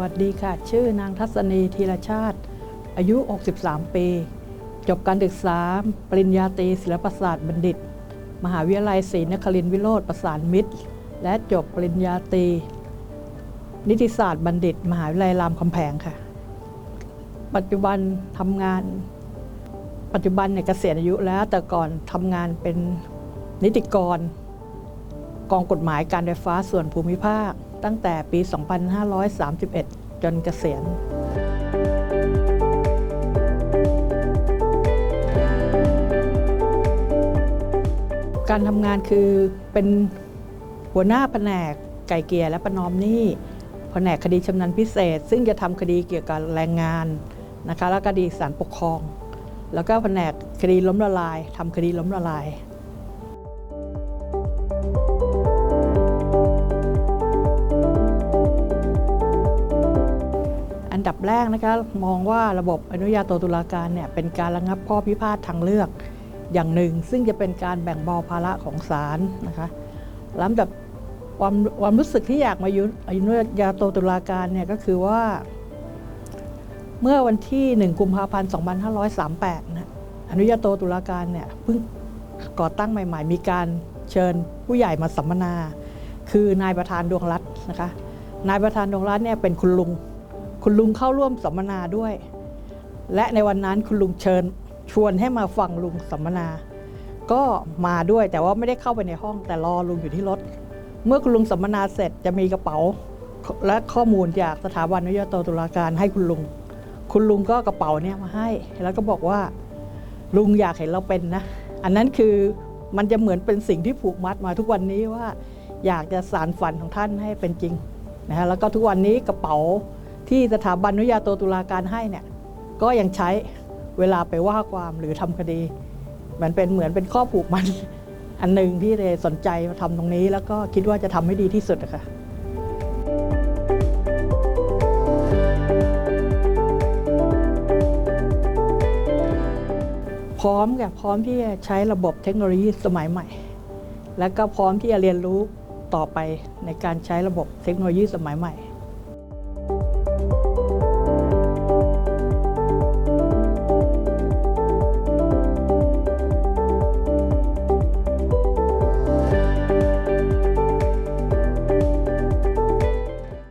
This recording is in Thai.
วัสดีค่ะ ชื่อนางทัศนีธีรชาติ อายุ 63 ปี จบการศึกษา ปริญญาตรีศิลปศาสตร์บัณฑิต มหาวิทยาลัยศรีนครินทรวิโรธประสานมิตร และจบปริญญาตรี นิติศาสตร์บัณฑิต มหาวิทยาลัยรามคำแพงค่ะ ปัจจุบันทำงาน ปัจจุบันเนี่ยเกษียณอายุแล้วแต่ก่อนทำงานเป็นนิติกร กองกฎหมายการไฟฟ้าส่วนภูมิภาค ตั้งแต่ปี 2531 จนเกษียณการทำงานคือเป็นหัวหน้าแผนกไก่เกียร์และประนอมหนี้แผนกคดีชำนาญพิเศษ ซึ่งจะทำคดีเกี่ยวกับแรงงานนะคะและคดีศาลปกครอง แล้วก็แผนกคดีล้มละลายทำคดีล้มละลาย แรกนะคะมองว่าระบบอนุญาโตตุลาการเนี่ยเป็นการระงับข้อพิพาททางเลือกอย่างหนึ่ง ซึ่งจะเป็นการแบ่งเบาภาระของศาลนะคะลำดับความความรู้สึกที่อยากมายุอนุญาโตตุลาการเนี่ยก็คือว่า เมื่อวันที่ 1 กุมภาพันธ์ 2538นะอนุญาโตตุลาการเนี่ยเพิ่งก่อตั้งใหม่ ๆ มีการเชิญผู้ใหญ่มาสัมมนา คือนายประธานดวงรัตน์นะคะนายประธานดวงรัตน์เนี่ยเป็นคุณลุง คุณลุงเข้าร่วมสัมมนาด้วย และในวันนั้นคุณลุงเชิญชวนให้มาฟังลุงสัมมนา ก็มาด้วยแต่ว่าไม่ได้เข้าไปในห้องแต่รอลุงอยู่ที่รถ เมื่อคุณลุงสัมมนาเสร็จจะมีกระเป๋า และข้อมูลจากสถาบันนุญาโตตุลาการให้คุณลุง คุณลุงก็กระเป๋าเนี่ยมาให้ แล้วก็บอกว่า ลุงอยากเห็นเราเป็นนะ อันนั้นคือมันจะเหมือนเป็นสิ่งที่ผูกมัดมาทุกวันนี้ว่า อยากจะสารฝันของท่านให้เป็นจริงนะฮะแล้วก็ทุกวันนี้กระเป๋า ที่สถาบันนุญาโตตุลาการให้เนี่ยก็ยังใช้เวลาไปว่าความหรือทำคดีมันเป็นเหมือนเป็นข้อผูกมันอันหนึ่งที่เลยสนใจมาทำตรงนี้ แล้วก็คิดว่าจะทำให้ดีที่สุดอะค่ะพร้อมค่ะพร้อมที่จะใช้ระบบเทคโนโลยีสมัยใหม่ และก็พร้อมที่จะเรียนรู้ต่อไปในการใช้ระบบเทคโนโลยีสมัยใหม่